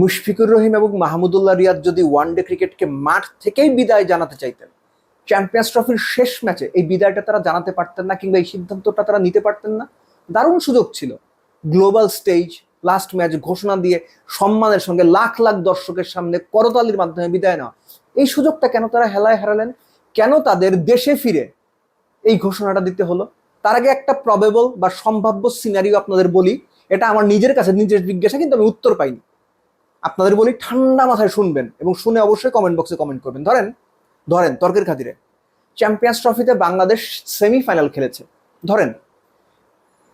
মুশফিকুর রহিম এবং মাহমুদুল্লাহ রিয়াদ যদি ওয়ানডে ক্রিকেটকে মাঠ থেকেই বিদায় জানাতে চাইতেন চ্যাম্পিয়ন্স ট্রফির শেষ ম্যাচে এই বিদায়টা তারা জানাতে পারতেন না কিংবা এই সিদ্ধান্তটা তারা নিতে পারতেন না, দারুণ সুযোগ ছিল। গ্লোবাল স্টেজ লাস্ট ম্যাচ ঘোষণা দিয়ে সম্মানের সঙ্গে লাখ লাখ দর্শকের সামনে করতালির মাধ্যমে বিদায় নেওয়া। এই সুযোগটা কেন তারা হেলায় হারালেন? কেন তাদের দেশে ফিরে এই ঘোষণাটা দিতে হলো? তার আগে একটা প্রবেবল বা সম্ভাব্য সিনারিও আপনাদের বলি, এটা আমার নিজের কাছে নিজের জিজ্ঞাসা, কিন্তু আমি উত্তর পাইনি। আপনাদের বলি ঠান্ডা মাথায় শুনবেন এবং শুনে অবশ্যই কমেন্ট বক্সে কমেন্ট করবেন। ধরেন ধরেন, তর্কের খাতিরে। চ্যাম্পিয়ন্স ট্রফিতে বাংলাদেশ সেমিফাইনাল খেলেছে। ধরেন,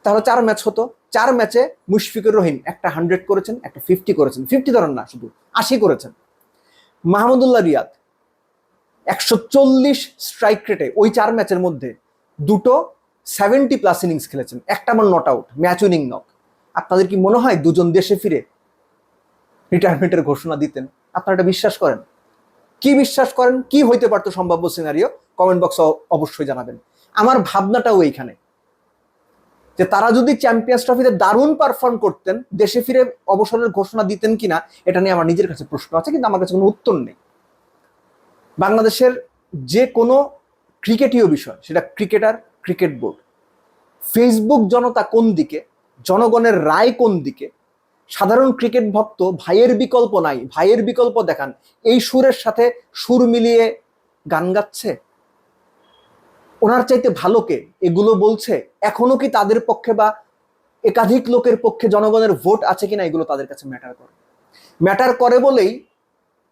তাহলে চার ম্যাচ হতো। চার ম্যাচে মুশফিকুর রহিম একটা হান্ড্রেড করেছেন, একটা ফিফটি করেছেন। ফিফটি ধরেন না, শুধু আশি করেছেন। মাহমুদুল্লাহ রিয়াদ একশো চল্লিশ স্ট্রাইক রেটে ওই চার ম্যাচের মধ্যে দুটো সেভেন্টি প্লাস ইনিংস খেলেছেন। একটা আমার not out match winning knock আপনাদের কি মনে হয় দুজন দেশে ফিরে রিটায়ারমেন্টের ঘোষণা দিতেন, আপনারা এটা বিশ্বাস করেন? কি বিশ্বাস করেন? কি হইতে পারতো সম্ভাব্য সিনারিও কমেন্ট বক্সে অবশ্যই জানাবেন। আমার ভাবনাটাও এইখানে। যে তারা যদি চ্যাম্পিয়ন্স ট্রফিতে দারুণ পারফর্ম করতেন, দেশে ফিরে অবসরের ঘোষণা দিতেন কিনা, এটা নিয়ে আমার নিজের কাছে প্রশ্ন আছে, কিন্তু আমার কাছে কোনো উত্তর নেই। বাংলাদেশের যে কোনো ক্রিকেটীয় বিষয়, সেটা ক্রিকেটার, ক্রিকেট বোর্ড। ফেসবুক জনতা কোন দিকে, জনগণের রায় কোন দিকে সাধারণ ক্রিকেট ভক্ত ভাইয়ের বিকল্প নাই, ভাইয়ের বিকল্প দেখান। এই সুরের সাথে সুর মিলিয়ে গান গাচ্ছে? ওনার চাইতে ভালো কে? এগুলো বলছে, এখনও কি তাদের পক্ষে বা একাধিক লোকের পক্ষে জনগণের ভোট আছে কিনা এগুলো তাদের কাছে ম্যাটার করে। ম্যাটার করে বলেই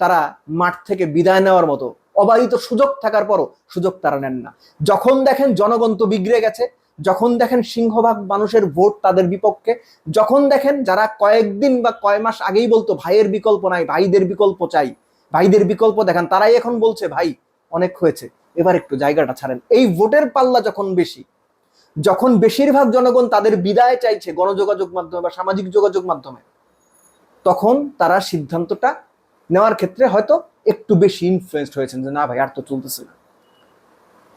তারা মাঠ থেকে বিদায় নেওয়ার মতো অবাধিত সুযোগ থাকার পরও সুযোগ তারা নেন না। যখন দেখেন জনগণ তো বিগড়ে গেছে যখন দেখেন সিংহভাগ মানুষের ভোট তাদের বিপক্ষে, যখন দেখেন যারা কয়েকদিন বা কয় মাস আগেই বলতো, ভাইয়ের বিকল্প নাই, ভাইদের বিকল্প চাই। ভাইদের বিকল্প দেখান, তারাই এখন বলছে, ভাই, অনেক হয়েছে, এবার একটু জায়গাটা ছাড়েন। এই ভোটের পাল্লা যখন বেশি, যখন বেশিরভাগ জনগণ তাদের বিদায় চাইছে গণযোগাযোগ মাধ্যমে বা সামাজিক যোগাযোগ মাধ্যমে, তখন তারা সিদ্ধান্তটা নেওয়ার ক্ষেত্রে হয়তো একটু বেশি ইনফ্লুয়েসড হয়েছেন যে, না ভাই, আর তো চলতেছে না।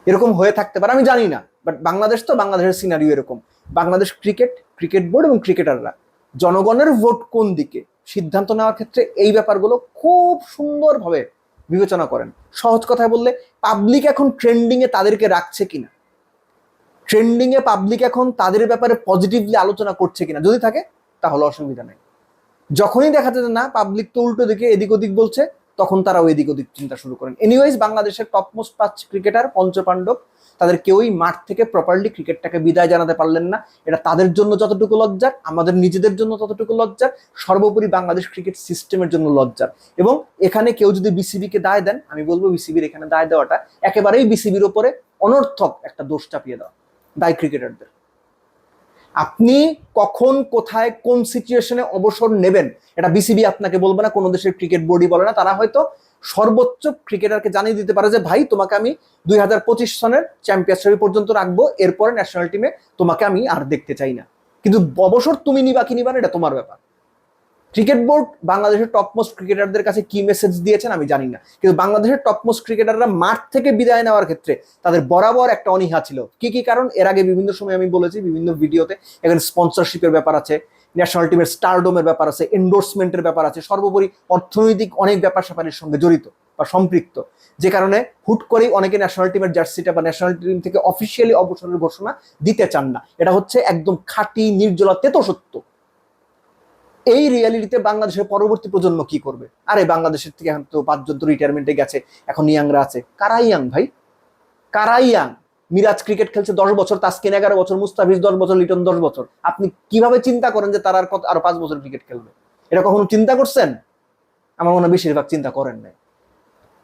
এরকম হয়ে থাকতে পারে, আমি জানি না। বাট বাংলাদেশ তো বাংলাদেশের সিনারিও এরকম। বাংলাদেশ ক্রিকেট ক্রিকেট বোর্ড এবং ক্রিকেটাররা জনগণের ভোট কোন দিকে? সিদ্ধান্ত নেওয়ার ক্ষেত্রে এই ব্যাপারগুলো খুব সুন্দরভাবে বিবেচনা করেন। সহজ কথায় বললে পাবলিক এখন ট্রেন্ডিং এ তাদেরকে রাখছে কিনা? ট্রেন্ডিং এ পাবলিক এখন তাদের ব্যাপারে পজিটিভলি আলোচনা করছে কিনা? যদি থাকে, তাহলে অসুবিধা নেই। যখনই দেখা যায় না পাবলিক তো উল্টো দিকে এদিক ওদিক বলছে, তখন তারা ওই দিক ওদিক চিন্তা শুরু করেন। এনিওয়াইজ বাংলাদেশের টপমোস্ট পাঁচ ক্রিকেটার পঞ্চপাণ্ডব তাদের কেউই মাঠ থেকে প্রপারলি ক্রিকেটটাকে বিদায় জানাতে পারলেন না। এটা তাদের জন্য যতটুকু লজ্জার, আমাদের নিজেদের জন্য ততটুকু লজ্জার, সর্বোপরি বাংলাদেশ ক্রিকেট সিস্টেমের জন্য লজ্জার। এবং এখানে কেউ যদি বিসিবিকে দায় দেন, আমি বলব বিসিবির এখানে দায় দেওয়াটা একেবারেই বিসিবির ওপরে অনর্থক একটা দোষ চাপিয়ে দেওয়া দায় ক্রিকেটারদের আপনি কখন, কোথায়, কোন সিচুয়েশনে অবসর নেবেন, এটা বিসিবি আপনাকে বলবে না, কোনো দেশের ক্রিকেট বোর্ডই বলে না। তারা হয়তো সর্বোচ্চ ক্রিকেটারকে জানিয়ে দিতে পারে যে, ভাই, তোমাকে আমি দুই হাজার পঁচিশ সনের চ্যাম্পিয়ন্স ট্রফি পর্যন্ত রাখব। এরপরে ন্যাশনাল টিমে তোমাকে আমি আর দেখতে চাই না। কিন্তু অবসর তুমি নিবা কি নিবা এটা তোমার ব্যাপার। ক্রিকেট বোর্ড বাংলাদেশের টপমোস্ট ক্রিকেটারদের কাছে কি মেসেজ দিয়েছেন আমি জানি না। কিন্তু বাংলাদেশের টপমোস্ট ক্রিকেটাররা মাঠ থেকে বিদায় নেওয়ার ক্ষেত্রে তাদের বরাবর একটা অনীহা ছিল। কি কি কারণ? এর আগে বিভিন্ন সময় আমি বলেছি, বিভিন্ন ভিডিওতে এখানে স্পন্সরশিপের ব্যাপার আছে। ন্যাশনাল টিমের স্টারডোমের ব্যাপার আছে এন্ডোর্সমেন্টের ব্যাপার আছে, সর্বোপরি অর্থনৈতিক অনেক ব্যাপার স্যাপারের সঙ্গে জড়িত বা সম্পৃক্ত। যে কারণে হুট করেই অনেকে ন্যাশনাল টিমের জার্সিটা বা ন্যাশনাল টিম থেকে অফিসিয়ালি অবসরের ঘোষণা দিতে চান না। এটা হচ্ছে একদম খাঁটি, নির্জলা, তেতো সত্য। এই রিয়ালিটিতে বাংলাদেশের পরবর্তী প্রজন্ম কি করবে? আরে, বাংলাদেশের থেকে এখন তো পাঁচজন তো রিটায়ারমেন্টে গেছে, এখন ইয়াংরা আছে। কারাই ইয়াং ভাই? কারাই ইয়াং? মিরাজ ক্রিকেট খেলছে দশ বছর, তাসকিন এগারো বছর, মুস্তাফিজ দশ বছর, লিটন দশ বছর। আপনি কীভাবে চিন্তা করেন যে তারা আর আরও পাঁচ বছর ক্রিকেট খেলবে? এটা কখনো চিন্তা করছেন? আমার মনে বেশিরভাগ চিন্তা করেন নাই।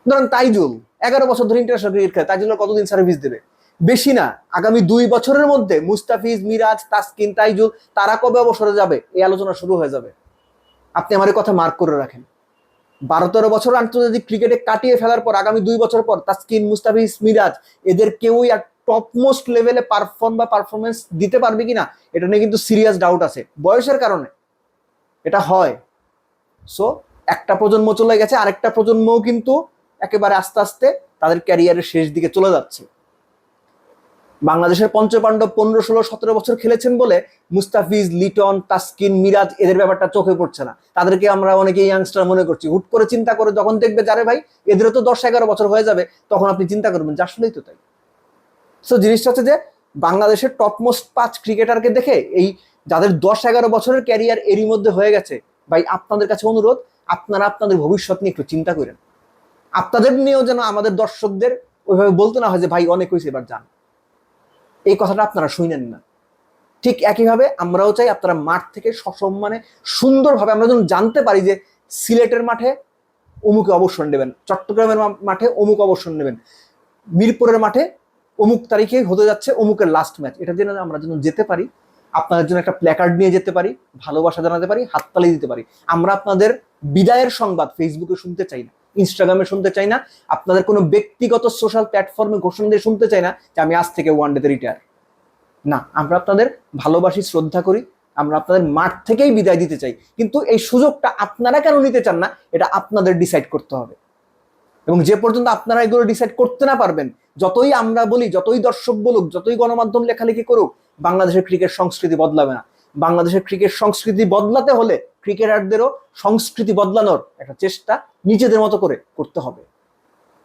ধরেন তাইজুল, এগারো বছর ধরে ইন্টারন্যাশনাল ক্রিকেট খেলে তাইজুলের কতদিন সার্ভিস দেবে? বেশি না। আগামী দুই বছরের মধ্যে মুস্তাফিজ, মিরাজ, তাসকিন, তাইজুল, তারা কবে অবসরে যাবে? এই আলোচনা শুরু হয়ে যাবে। আপনি আমার কথা মার্ক করে রাখেন। বারো তেরো বছর আন্তর্জাতিক ক্রিকেটে কাটিয়ে ফেলার পর, আগামী দুই বছর পর, তাসকিন, মুস্তাফিজ, মিরাজ, এদের কেউই আর টপ মোস্ট লেভেলে পারফর্ম বা পারফরমেন্স দিতে পারবে কিনা, এটা নিয়ে কিন্তু সিরিয়াস ডাউট আছে। বয়সের কারণে এটা হয়। সো একটা প্রজন্ম চলে গেছে, আরেকটা প্রজন্মও কিন্তু একেবারে আস্তে আস্তে তাদের ক্যারিয়ারের শেষ দিকে চলে যাচ্ছে। বাংলাদেশের পঞ্চপাণ্ডব পনেরো, ষোলো, সতেরো বছর খেলেছেন বলে মুস্তাফিজ, লিটন, তাসকিন, মিরাজ এদের ব্যাপারটা চোখে পড়ছে না। তাদেরকে আমরা অনেকে ইয়াংস্টার মনে করছি। হুট করে চিন্তা করে যখন দেখবে যারে ভাই, এদেরও তো দশ, এগারো বছর হয়ে যাবে, তখন আপনি চিন্তা করবেন যে, আসলেই তো তাই। সো জিনিসটা হচ্ছে যে বাংলাদেশের টপমোস্ট পাঁচ ক্রিকেটারকে দেখে এই যাদের দশ এগারো বছরের ক্যারিয়ার এরই মধ্যে হয়ে গেছে, ভাই আপনাদের কাছে অনুরোধ, আপনারা আপনাদের ভবিষ্যৎ নিয়ে একটু চিন্তা করেন। আপনাদের নিয়েও যেন আমাদের দর্শকদের ওইভাবে বলতে না হয় যে, ভাই, অনেক হয়েছে, এবার যান। এই কথাটা আপনারা শুনেন না। ঠিক একইভাবে আমরাও চাই আপনারা মাঠ থেকে সসম্মানে সুন্দরভাবে আমরা যেন জানতে পারি যে সিলেটের মাঠে অমুকে অবসর নেবেন, চট্টগ্রামের মাঠে অমুক অবসর নেবেন, মিরপুরের মাঠে অমুক তারিখে হতে যাচ্ছে অমুকের লাস্ট ম্যাচ এটা যেন আমরা যেন যেতে পারি, আপনাদের জন্য একটা প্ল্যাকার্ড নিয়ে যেতে পারি, ভালোবাসা জানাতে পারি, হাততালি দিতে পারি। আমরা আপনাদের বিদায়ের সংবাদ ফেসবুকে শুনতে চাই না ইনস্টাগ্রামে শুনতে চাই না, আপনাদের কোনো ব্যক্তিগত সোশ্যাল প্ল্যাটফর্মে ঘোষণা দিয়ে শুনতে চাই না যে আমি আজ থেকে ওয়ান ডেতে রিটায়ার না, আমরা আপনাদের ভালোবাসি, শ্রদ্ধা করি, আমরা আপনাদের মাঠ থেকেই বিদায় দিতে চাই। কিন্তু এই সুযোগটা আপনারা কেন নিতে চান না, এটা আপনাদের ডিসাইড করতে হবে। এবং যে পর্যন্ত আপনারা এগুলো ডিসাইড করতে না পারবেন, যতই আমরা বলি, যতই দর্শক বলুক, যতই গণমাধ্যম লেখালেখি করুক, বাংলাদেশের ক্রিকেট সংস্কৃতি বদলাবে না। বাংলাদেশের ক্রিকেট সংস্কৃতি বদলাতে হলে ক্রিকেটারদেরও সংস্কৃতি বদলানোর একটা চেষ্টা নিজেদের মতো করে করতে হবে।